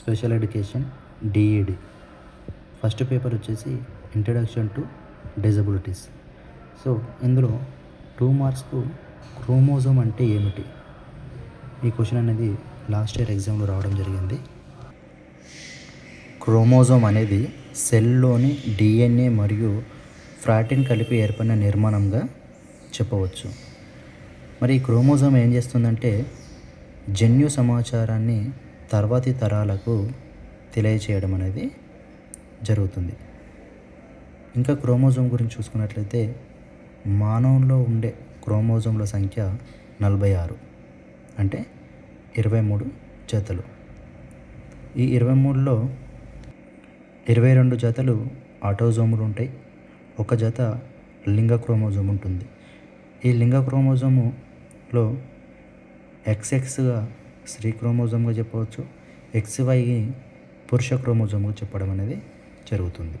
Special education DEd first paper వచ్చేసి introduction to disabilities so ఇందులో two మార్క్స్కు chromosome అంటే ఏమిటి? ఈ క్వశ్చన్ అనేది లాస్ట్ ఇయర్ ఎగ్జామ్లో రావడం జరిగింది. క్రోమోజోమ్ అనేది సెల్లోని డిఎన్ఏ మరియు ఫ్రాటిన్ కలిపి ఏర్పడిన నిర్మాణంగా చెప్పవచ్చు. మరి ఈ క్రోమోజోమ్ ఏం చేస్తుందంటే జన్యు సమాచారాన్ని తర్వాతి తరాలకు తెలియచేయడం అనేది జరుగుతుంది. ఇంకా క్రోమోజోమ్ గురించి చూసుకున్నట్లయితే మానవంలో ఉండే క్రోమోజోమ్ల సంఖ్య నలభై ఆరు అంటే ఇరవై మూడు జతలు. ఈ ఇరవై మూడులో ఇరవై రెండు జతలు ఆటోజోములు ఉంటాయి ఒక జత లింగ క్రోమోజోమ్ ఉంటుంది. ఈ లింగ క్రోమోజోములో ఎక్స్ఎక్స్గా స్త్రీ క్రోమోజోమ్గా చెప్పవచ్చు ఎక్స్వై పురుష క్రోమోజోమ్గా చెప్పడం అనేది జరుగుతుంది.